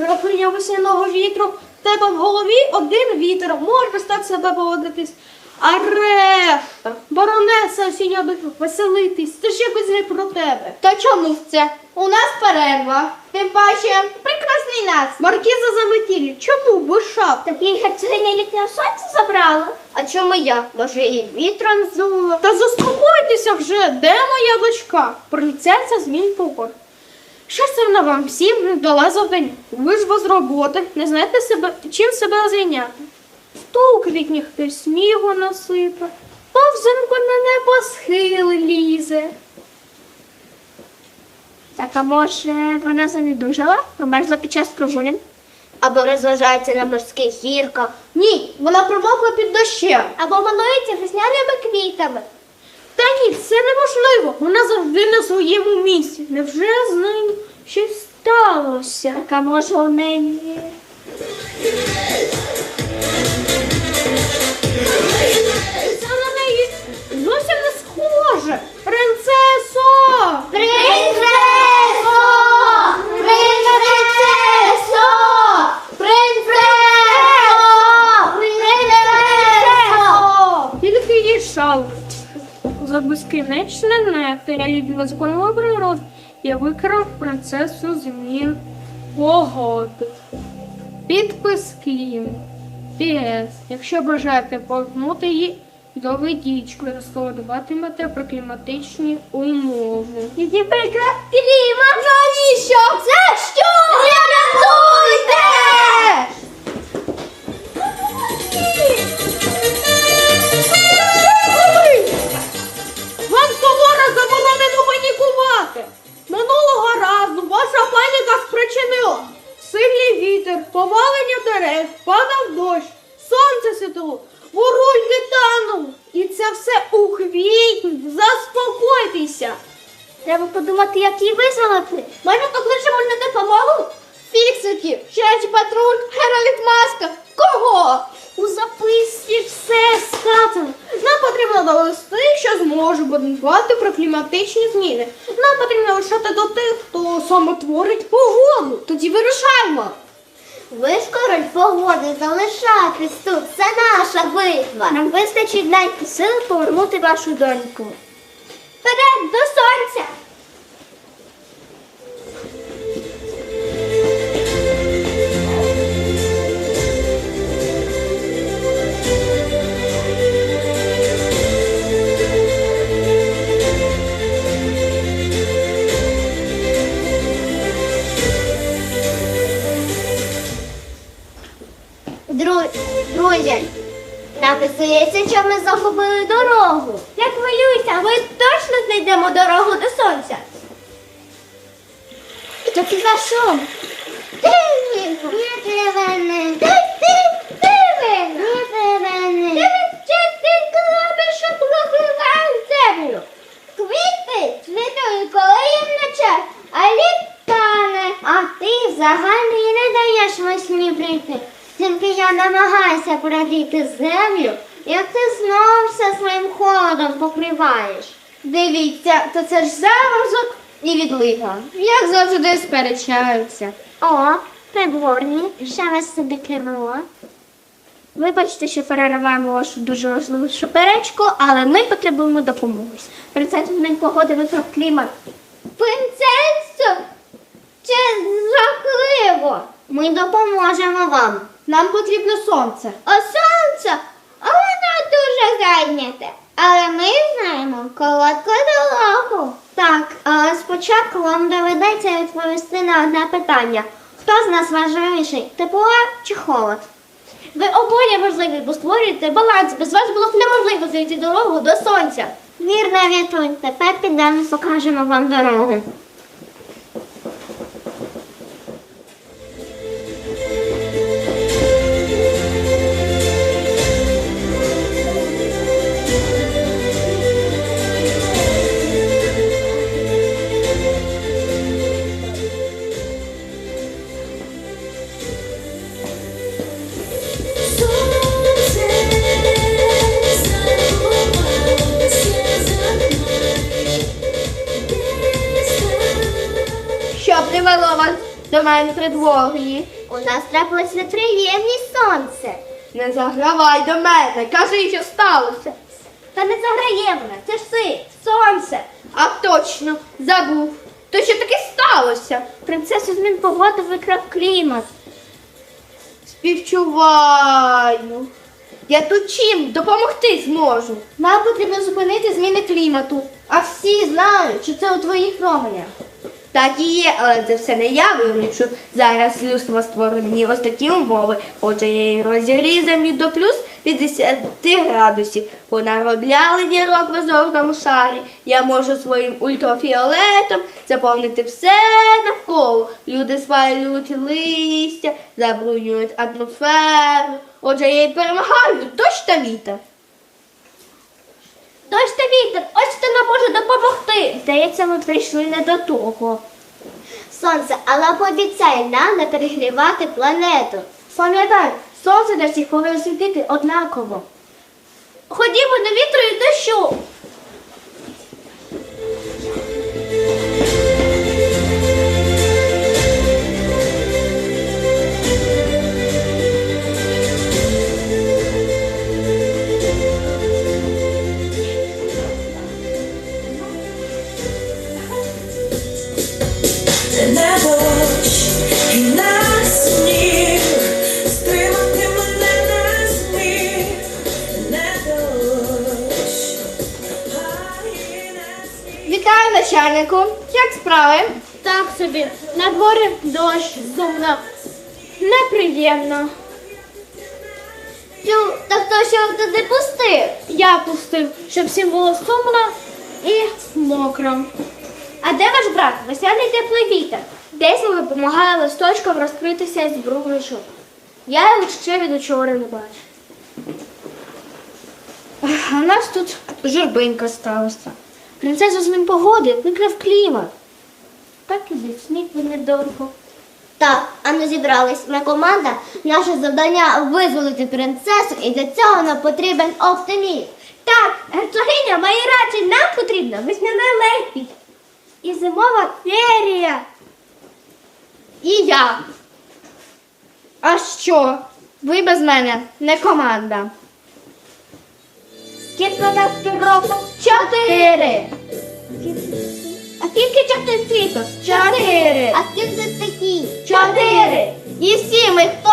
графиня весняного вітру, тебе в голові один вітер, можеш так себе поводитись. А решта, баронеса осіння веселитись, це ж якось не про тебе. То чому ж це? У нас перерва. Тим паче, прекрасний нас. Маркіза заметілі, чому шапки? Так її герцогиня літнього сонця забрала. А чому я? Може, її вітром здуло? Та заспокойтеся вже, де моя дочка? Принцеса змін погор. Вона вам всім не дала завдання? Ви ж без роботи, не знаєте себе, чим себе зайняти. То у квітні хтось снігу насипе, то взимку на небо схили лізе. Так, а може вона занедужала, померзла під час прогулянь? Або розважається на морських гірках. Ні, вона промокла під дощем. Або малується весняними квітами. Та ні, це неможливо. Вона завжди на своєму місці. Невже з нею щось сталося? Так, а може у неї... Це на неї зовсім не схоже. Принцесо! Принцесо! Принцесо! Принцесо! Принцесо! Тільки їй шал. За безкінечне любила законну природу. Я викрав принцесу змін погоди. Підпис Клім. Піс. Якщо бажаєте повернути її, доведіть, що розкладуватимете про кліматичні умови. Які прекрасні кліма! Навіщо? За що? Рятуйте! Фіксики, щачий патруль, герой маска. Кого? У записці все сказано. Нам потрібно довести, що зможе будувати про кліматичні зміни. Нам потрібно лишати до тих, хто саме творить погоду. Тоді вирішаємо. Ви ж король погоди, залишайтесь тут. Це наша битва. Нам вистачить знайти сили повернути вашу доньку. Вперед до загубили дорогу. Не хвилюйся, ми точно знайдемо дорогу до сонця. Що це за шум? Дивно. Дивно. Дивно. Це частинка лоби, що прокривають землю. Квіти цвітують, коли їм час, а тане. А ти взагалі не даєш весні прийти. Тільки я намагаюся проліти землю, як ти знов все своїм холодом покриваєш. Дивіться, то це ж заморозок і відлига. Як завжди сперечаються. О, придворні, ще вас собі кернуло. Вибачте, що перериваємо вашу дуже важливу суперечку, але ми потребуємо допомоги. Принцесу змін погоди витрав клімат. Принцесо, це жахливо. Ми допоможемо вам. Нам потрібно сонце. А сонце, дуже зайняте. Але ми знаємо коротку дорогу. Так, але спочатку вам доведеться відповісти на одне питання. Хто з нас важливіший, тепло чи холод? Ви обоє важливі, бо створюєте баланс. Без вас було б неможливо знайти дорогу до сонця. Вірна відповідь. Тепер підемо покажемо вам дорогу. До мене тривоги. У нас трапилось неприємність сонце. Не загравай до мене, кажи, що сталося. Та не заграємне, це ж ти, сонце. А точно, забув. То що таке сталося? Принцесу змін погоди викрав клімат. Співчуваю. Я тут чим допомогти зможу. Нам потрібно зупинити зміни клімату. А всі знають, що це у твоїх променях. Так і є, але це все не я вирішу. Зараз людство створені ось такі умови. Отже, я її землю до плюс 50 градусів. Понаробляли дірок в озорному шарі. Я можу своїм ультрафіолетом заповнити все навколо. Люди спалюють листя, забруднюють атмосферу. Отже, я її перемагаю дощ та вітер. Дощ та вітер, ось хто нам може допомогти. Здається, ми прийшли не до того. Сонце, але пообіцяй нам не перегрівати планету. Пам'ятай, сонце для всіх повинно світити однаково. Ходімо до вітру і дощу. Вітаю, начальнику. Як справи? Так собі, на дворі дощ, сумно. Неприємно. Тю, та хто ще вас туди пустив? Я пустив, щоб всім було сумно і мокро. А де ваш брат? Весняний теплий вітер. Десь він допомагає листочкам розкритися із бруночок. Я його ще від учора не бачу. У нас тут журбинка сталася. Принцесу з ним погоди викрив клімат. Так і від сніг недовго. Так, а ми зібрались. Ми команда. Наше завдання визволити принцесу, і для цього нам потрібен оптиміст. Так, герцогиня, мої речі, нам потрібна весняна лепідь. І зимова ферія. І я. А що? Ви без мене не команда. У нас півроку? Чотири. А скільки чотири світу? Чотири. А скільки такі? Чотири. І всі ми хто?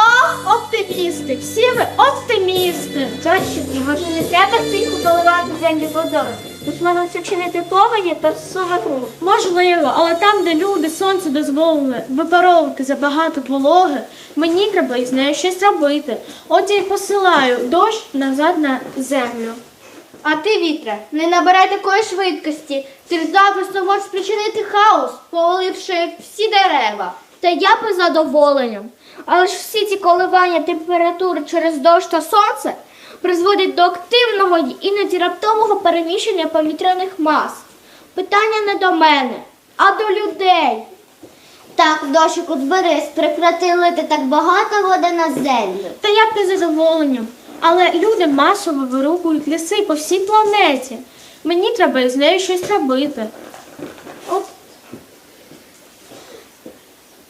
Оптимісти. Всі ми оптимісти. Точно, може не треба всіх поливати землю водою. Тут можна вчинити повені та сувагу. Можливо, але там, де люди сонце дозволили випаровувати забагато вологи, мені треба із нею щось робити. От я й посилаю дощ назад на землю. А ти, вітре, не набирай такої швидкості. Ти ж запросто можеш спричинити хаос, поваливши всі дерева. Та я би задоволенням. Але ж всі ці коливання температури через дощ та сонце призводять до активного іноді раптового переміщення повітряних мас. Питання не до мене, а до людей. Так, дощику зберись, прекрати лити так багато води на землю. Та як не задоволенням. Але люди масово вирубують ліси по всій планеті. Мені треба із нею щось робити. От.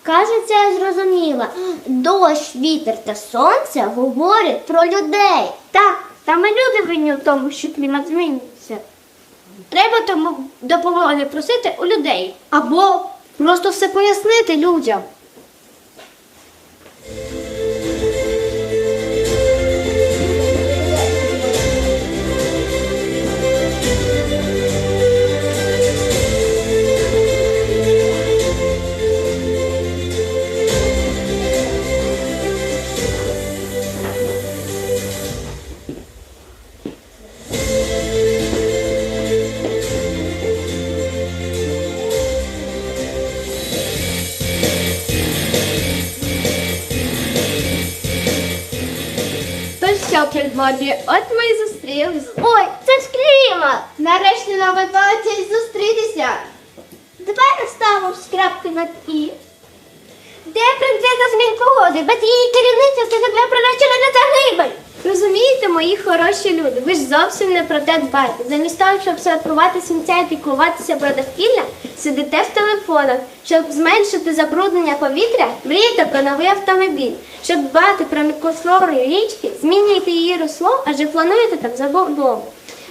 Кажеться, я зрозуміла. Дощ, вітер та сонце говорять про людей. Так, саме люди винні в тому, що клімат змінюється. Треба тому допомоги просити у людей. Або просто все пояснити людям. Що, от ми і зустрілись. Ой, це ж клімат! Нарешті нам випалиться зустрітися. Давай розставимо скрабки над і. Де принцеса змін погоди? Без її керівництва все земля приречена на загибель. Розумієте, мої хороші люди, ви ж зовсім не про те дбаєте. Замість того, щоб сортувати сміття і піклуватися про довкілля, сидите в телефонах. Щоб зменшити забруднення повітря, мрієте про новий автомобіль. Щоб дбати про мікрофлору річки, змінюєте її русло, адже плануєте там забудову.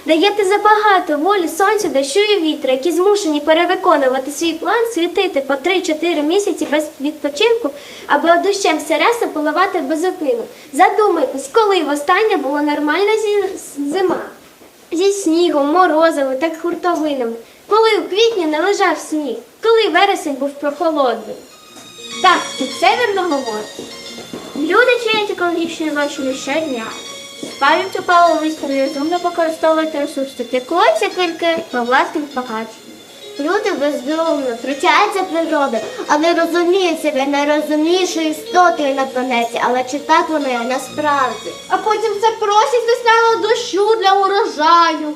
Даєте забагато волі сонцю, дощу і вітру, які змушені перевиконувати свій план, світити по 3-4 місяці без відпочинку, або дощем сереса поливати без зупину. Задумайтесь, коли востаннє було нормальна зима. Зі снігом, морозами та хуртовинами. Коли у квітні не лежав сніг, коли вересень був прохолодний. Так, тут северно говорить. Люди чинять екологічні злочини щодня. Спалюють опалу листя, нерозумно використовують ресурси, піклуються тільки про власних багатств. Люди бездумно втручаються в природу, а не розуміють себе найрозумнішою істотою на планеті, але чи так воно є насправді? А потім це просять весняного дощу для урожаю,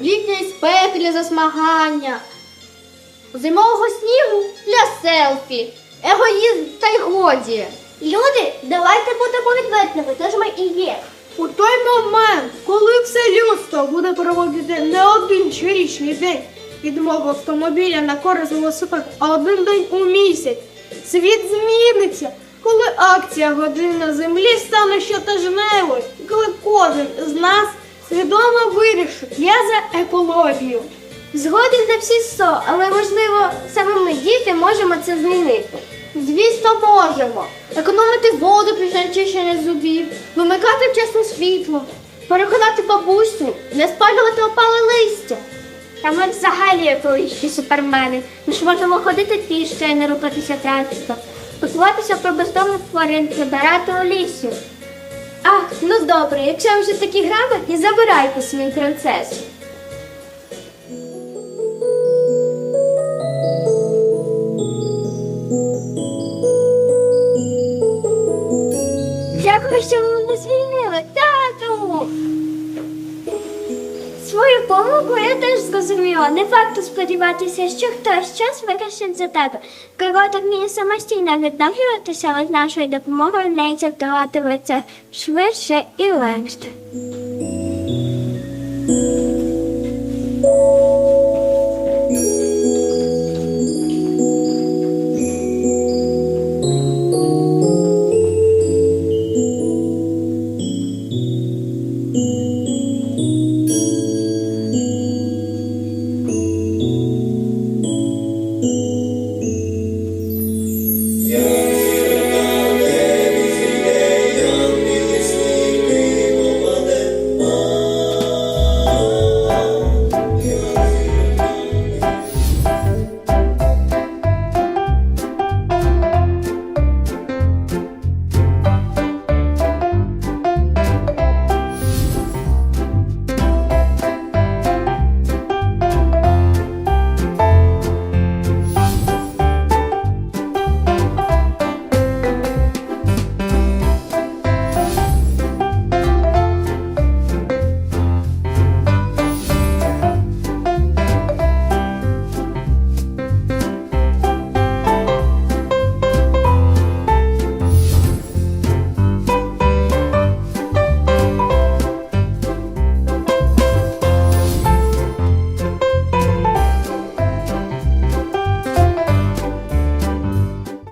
літньої спеки для засмагання, зимового снігу для селфі, егоїзм та й годі. Люди, давайте будемо відвертими, тож ми і є. У той момент, коли все людство буде проводити не один щорічний день відмови автомобіля на користь велосипеду, а один день у місяць, світ зміниться, коли акція година землі стане щотижневою, і коли кожен з нас свідомо вирішить, я за екологію. Згоден на всі сто, але можливо саме ми діти можемо це змінити. Звісно, можемо. Економити воду після чищення зубів, вимикати вчасно світло, переконати бабусю, не спалювати опале листя. Та ми взагалі екологічні супермени. Ми ж можемо ходити пішки і не рухатися транспортом, піклуватися про бездомних тварин, прибирати у лісі. Ах, ну добре, якщо вже такі грамотні, забирайте свій принцесу. Дякую, що ви мене звільнили, тату! Свою помилку я теж зрозуміла. Не варто сподіватися, що хтось час вирішить за тебе. Коротко мені самостійно відновлюватися, але з нашою допомогою вдається вдаватиметься швидше і легше.